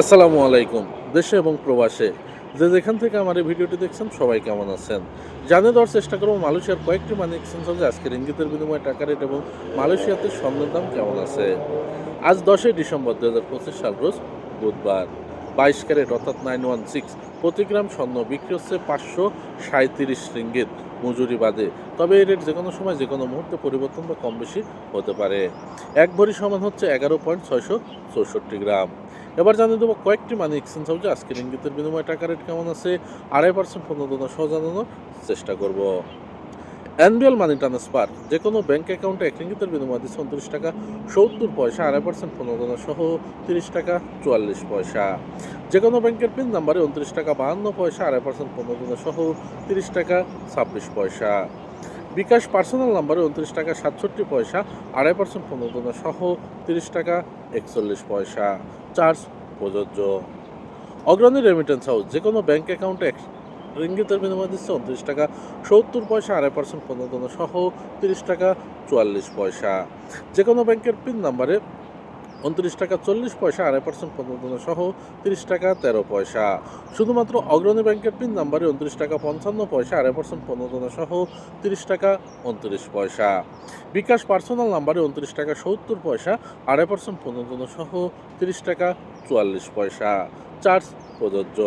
আসসালামু আলাইকুম, দেশে এবং প্রবাসে। যে যেখান থেকে আমার এই ভিডিওটি দেখছেন, সবাই কেমন আছেন? জানিয়ে দেওয়ার চেষ্টা করব, মালয়েশিয়ার কয়েকটি মানি এক্সচেঞ্জ হাউসে আজকের ইঙ্গিতের বিনিময়ে টাকা রেট এবং মালয়েশিয়াতে স্বর্ণের দাম কেমন আছে? আজ দশই ডিসেম্বর দু হাজার পঁচিশ সাল রোজ বুধবার। বাইশ ক্যারেট অর্থাৎ নাইন ওয়ান সিক্স প্রতি গ্রাম স্বর্ণ বিক্রি হচ্ছে পাঁচশো সাঁত্রিশ রিঙ্গিত মজুরি বাদে। তবে এই রেট যে কোনো সময় যে কোনো মুহূর্তে পরিবর্তন বা কম বেশি হতে পারে। এক ভরি সমান হচ্ছে এগারো পয়েন্ট ছয়শো চৌষট্টি গ্রাম। এবার জানিয়ে দেবো কয়েকটি মানি এক্সচেঞ্জ হাউসে আজকের ইঙ্গিতের বিনিময়ে টাকা রেট কেমন আছে, আড়াই পার্সেন্ট প্রণোদনা সহ জানানোর চেষ্টা করব। অ্যানুয়াল মানি ট্রান্সফার যে কোনো ব্যাঙ্ক অ্যাকাউন্টে এক ইঙ্গিতের বিনিময় দিচ্ছে উনত্রিশ টাকা, সত্তর পয়সা, আড়াই পার্সেন্ট প্রণোদনা সহ তিরিশ টাকা, চুয়াল্লিশ পয়সা। যে কোনো ব্যাংকের পিন নাম্বারে উনত্রিশ টাকা, বাহান্ন পয়সা, আড়াই পার্সেন্ট প্রণোদনা সহ তিরিশ টাকা, ছাব্বিশ পয়সা। বিকাশ পার্সোনাল নাম্বারে উনত্রিশ টাকা সাতষট্টি পয়সা, আড়াই পার্সেন্ট প্রণোদনা সহ তিরিশ টাকা একচল্লিশ পয়সা। চার্জ প্রযোজ্য। অগ্রণী রেমিটেন্স হাউস যে কোনো ব্যাঙ্ক অ্যাকাউন্টে রিঙ্গিতের বিনিময় দিচ্ছে উনত্রিশ টাকা সত্তর পয়সা, আড়াই পার্সেন্ট প্রণোদনা সহ তিরিশ টাকা চুয়াল্লিশ পয়সা। যে কোনো ব্যাংকের পিন নাম্বারে উনত্রিশ টাকা চল্লিশ পয়সা আড়াই পার্সেন্ট প্রণোদনা সহ তিরিশ টাকা তেরো পয়সা। শুধুমাত্র অগ্রণী ব্যাংকের পিন নাম্বারে উনত্রিশ টাকা পঞ্চান্ন পয়সা আড়াই পার্সেন্ট প্রণোদনা সহ তিরিশ টাকা উনত্রিশ পয়সা। বিকাশ পার্সোনাল নাম্বারে উনত্রিশ টাকা সত্তর পয়সা আড়াই পার্সেন্ট প্রণোদনা সহ তিরিশ টাকা চুয়াল্লিশ পয়সা। চার্জ প্রযোজ্য।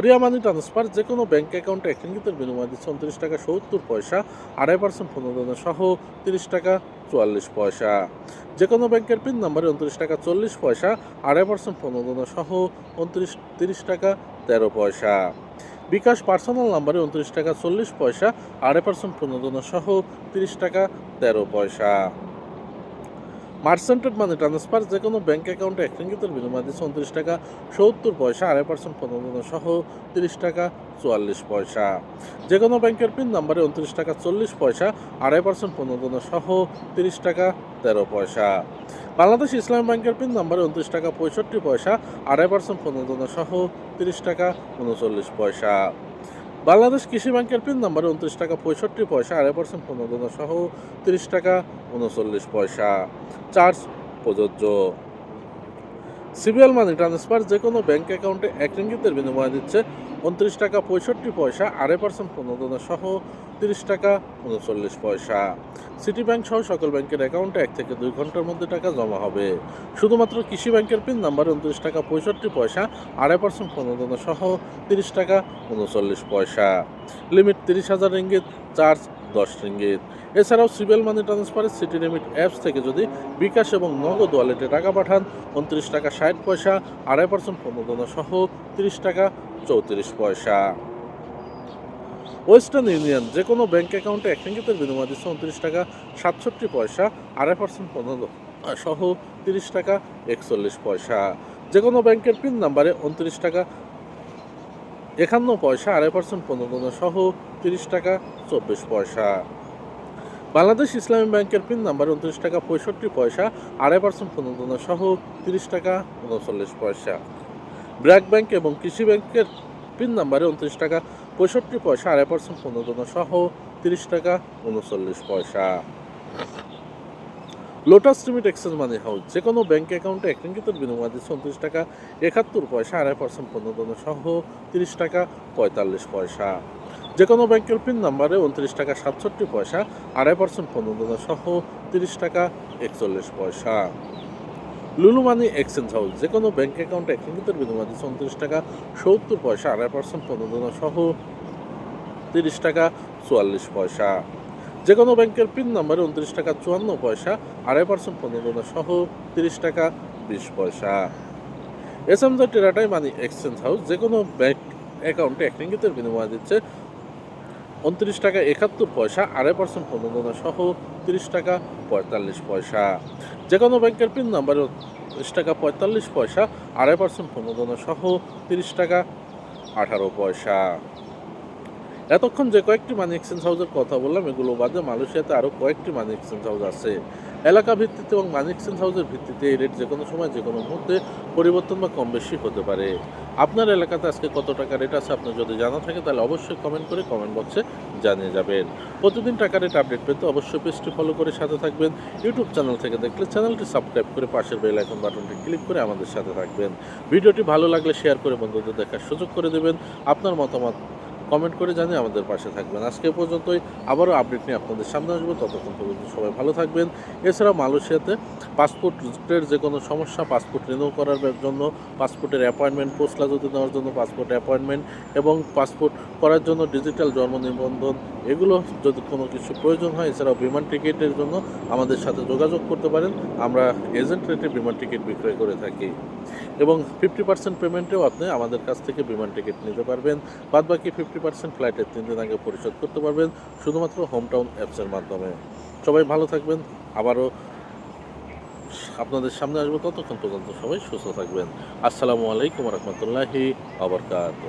রিয়া মানি ট্রান্সফার যে কোনো ব্যাঙ্ক অ্যাকাউন্টে এক রিঙ্গিতের বিনিময় দিচ্ছে উনত্রিশ টাকা সত্তর পয়সা, আড়াই পার্সেন্ট প্রণোদনা সহ তিরিশ টাকা চুয়াল্লিশ পয়সা। যে কোনো ব্যাংকের পিন নাম্বারে উনত্রিশ টাকা চল্লিশ পয়সা, আড়াই পার্সেন্ট প্রণোদনা সহ উনত্রিশ, তিরিশ টাকা তেরো পয়সা। বিকাশ পার্সোনাল নাম্বারে উনত্রিশ টাকা চল্লিশ পয়সা, আড়াই পার্সেন্ট প্রণোদনা সহ তিরিশ টাকা তেরো পয়সা। মার্সেন্টেড মানি ট্রান্সফার যে কোনো ব্যাঙ্ক অ্যাকাউন্টে এক রিঙ্গিতের বিনিময় দিচ্ছে উনত্রিশ টাকা, সত্তর পয়সা, আড়াই পার্সেন্ট প্রণোদনা সহ তিরিশ টাকা, চুয়াল্লিশ পয়সা। যে কোনো ব্যাংকের পিন নাম্বারে উনত্রিশ টাকা, চল্লিশ পয়সা, আড়াই পার্সেন্ট প্রণোদনা সহ তিরিশ টাকা, তেরো পয়সা। বাংলাদেশ ইসলাম ব্যাংকের পিন নাম্বারে উনত্রিশ টাকা, পঁয়ষট্টি পয়সা, আড়াই পার্সেন্ট প্রণোদনা সহ তিরিশ টাকা, উনচল্লিশ পয়সা। বাংলাদেশ কৃষি ব্যাংকের পিন নাম্বারে উনত্রিশ টাকা পঁয়ষট্টি পয়সা, আড়াই পার্সেন্ট প্রণোদনা সহ তিরিশ টাকা উনচল্লিশ পয়সা। চার্জ প্রযোজ্য। সিবিএল মানি ট্রান্সফার যে কোনো ব্যাংক অ্যাকাউন্টে এক রিঙ্গিতের বিনিময় দিচ্ছে উনত্রিশ টাকা পঁয়ষট্টি পয়সা, আড়াই পার্সেন্ট প্রণোদনা সহ তিরিশ টাকা উনচল্লিশ পয়সা। সিটি ব্যাংক সহ সকল ব্যাংকের অ্যাকাউন্টে এক থেকে দুই ঘণ্টার মধ্যে টাকা জমা হবে। শুধুমাত্র কৃষি ব্যাংকের পিন নাম্বার উনত্রিশ টাকা পঁয়ষট্টি পয়সা, আড়াই পার্সেন্ট প্রণোদনা সহ তিরিশ টাকা উনচল্লিশ পয়সা। লিমিট তিরিশ হাজার রিঙ্গিত চার্জ দশ রিঙ্গিত। এছাড়াও সিবিএল মানি ট্রান্সফারের সিটি লিমিট অ্যাপস থেকে যদি বিকাশ এবং নগদ ওয়ালেটে টাকা পাঠান, উনত্রিশ টাকা ষাট পয়সা, আড়াই পার্সেন্ট প্রণোদনা সহ তিরিশ টাকা চৌত্রিশ পয়সা। ওয়েস্টার্ন ইউনিয়ন, যে কোনো ব্যাঙ্ক অ্যাকাউন্টে এক রিঙ্গিতের বিনিময় দিচ্ছে উনত্রিশ টাকা সাতষট্টি পয়সা, আড়াই পার্সেন্ট প্রণোদনা সহ তিরিশ টাকা একচল্লিশ পয়সা। যে কোনো ব্যাংকের পিন নাম্বারে উনত্রিশ টাকা একান্ন পয়সা, আড়াই পার্সেন্ট প্রণোদনা সহ তিরিশ টাকা, চব্বিশ পয়সা। বাংলাদেশ ইসলামী ব্যাংকের পিন নাম্বার উনত্রিশ টাকা, পঁয়ষট্টি পয়সা, আড়াই পার্সেন্ট প্রণোদনা সহ তিরিশ টাকা, উনচল্লিশ পয়সা। ব্র্যাক ব্যাংক এবং কৃষি ব্যাংকের পিন নাম্বারে উনত্রিশ টাকা, পঁয়ষট্টি পয়সা, আড়াই পার্সেন্ট প্রণোদনা সহ তিরিশ টাকা, উনচল্লিশ পয়সা। Lotus limit exchange money house যে কোনো ব্যাংক অ্যাকাউন্টে এক রিঙ্গিতের বিনিময় দিচ্ছে টাকা একাত্তর পয়সা, আড়াই পার্সেন্ট প্রণোদনা সহ তিরিশ টাকা পঁয়তাল্লিশ পয়সা। যে কোনো ব্যাংকের পিন নাম্বারে উনত্রিশ টাকা সাতষট্টি পয়সা, আড়াই পার্সেন্ট প্রণোদনা সহ তিরিশ টাকা একচল্লিশ পয়সা। লুলু মানি এক্সচেঞ্জ হাউস যে কোনো ব্যাংক অ্যাকাউন্টে এক রিঙ্গিতের বিনিময় দিচ্ছে টাকা সত্তর পয়সা, আড়াই পার্সেন্ট প্রণোদনা সহ তিরিশ টাকা চুয়াল্লিশ পয়সা। যে কোনো ব্যাংকের পিন নাম্বারে উনত্রিশ টাকা চুয়ান্ন পয়সা, আড়াই পার্সেন্ট প্রণোদনা সহ তিরিশ টাকা বিশ পয়সা। এস এম টেরাটাই মানি এক্সচেঞ্জ হাউস যে কোনো ব্যাংক অ্যাকাউন্টে এক রিঙ্গিতের বিনিময় দিচ্ছে উনত্রিশ টাকা একাত্তর পয়সা, আড়াই পার্সেন্ট প্রণোদনা সহ তিরিশ টাকা পঁয়তাল্লিশ পয়সা। যে কোনো ব্যাংকের পিন নাম্বারে উনত্রিশ টাকা পঁয়তাল্লিশ পয়সা, আড়াই পার্সেন্ট প্রণোদনা সহ তিরিশ টাকা আঠারো পয়সা। এতক্ষণ যে কয়েকটি মানি এক্সচেঞ্জ হাউসের কথা বললাম, এগুলো বাদে মালয়েশিয়াতে আরও কয়েকটি মানি এক্সচেঞ্জ হাউস আছে। এলাকা ভিত্তিতে এবং মানি এক্সচেঞ্জ হাউসের ভিত্তিতে এই রেট যে কোনো সময় যে কোনো মুহূর্তে পরিবর্তন বা কম বেশি হতে পারে। আপনার এলাকাতে আজকে কত টাকা রেট আছে, আপনার যদি জানা থাকে, তাহলে অবশ্যই কমেন্ট করে কমেন্ট বক্সে জানিয়ে যাবেন। প্রতিদিন টাকা রেট আপডেট পেতে অবশ্যই পেজটি ফলো করে সাথে থাকবেন। ইউটিউব চ্যানেল থেকে দেখলে চ্যানেলটি সাবস্ক্রাইব করে পাশের বেল আইকন বাটনটি ক্লিক করে আমাদের সাথে থাকবেন। ভিডিওটি ভালো লাগলে শেয়ার করে বন্ধুদের দেখার সুযোগ করে দেবেন। আপনার মতামত কমেন্ট করে জানিয়ে আমাদের পাশে থাকবেন। আজকে পর্যন্তই। আবারও আপডেট নিয়ে আপনাদের সামনে আসব। ততক্ষণ পর্যন্ত সবাই ভালো থাকবেন। এছাড়া মালয়েশিয়াতে পাসপোর্টের যে কোনো সমস্যা পাসপোর্ট রিনিউ করার জন্য, পাসপোর্টের অ্যাপয়েন্টমেন্ট পোস্টলা যদি নেওয়ার জন্য পাসপোর্ট অ্যাপয়েন্টমেন্ট এবং পাসপোর্ট করার জন্য ডিজিটাল জন্ম নিবন্ধন, এগুলো যদি কোনো কিছু প্রয়োজন হয়, এছাড়াও বিমান টিকিটের জন্য আমাদের সাথে যোগাযোগ করতে পারেন। আমরা এজেন্ট রেটে বিমান টিকিট বিক্রয় করে থাকি। এবং ফিফটি পার্সেন্ট পেমেন্টেও আপনি আমাদের কাছ থেকে বিমান টিকিট নিতে পারবেন। বাদ বাকি ফিফটি পার্সেন্ট ফ্ল্যাটের তিন দিন আগে পরিশোধ করতে পারবেন, শুধুমাত্র হোম টাউন অ্যাপসের মাধ্যমে। সবাই ভালো থাকবেন, আবারও আপনাদের সামনে আসব ততক্ষণ পর্যন্ত সবাই সুস্থ থাকবেন। আসসালামু আলাইকুম রহমতুল্লাহি আবরকাত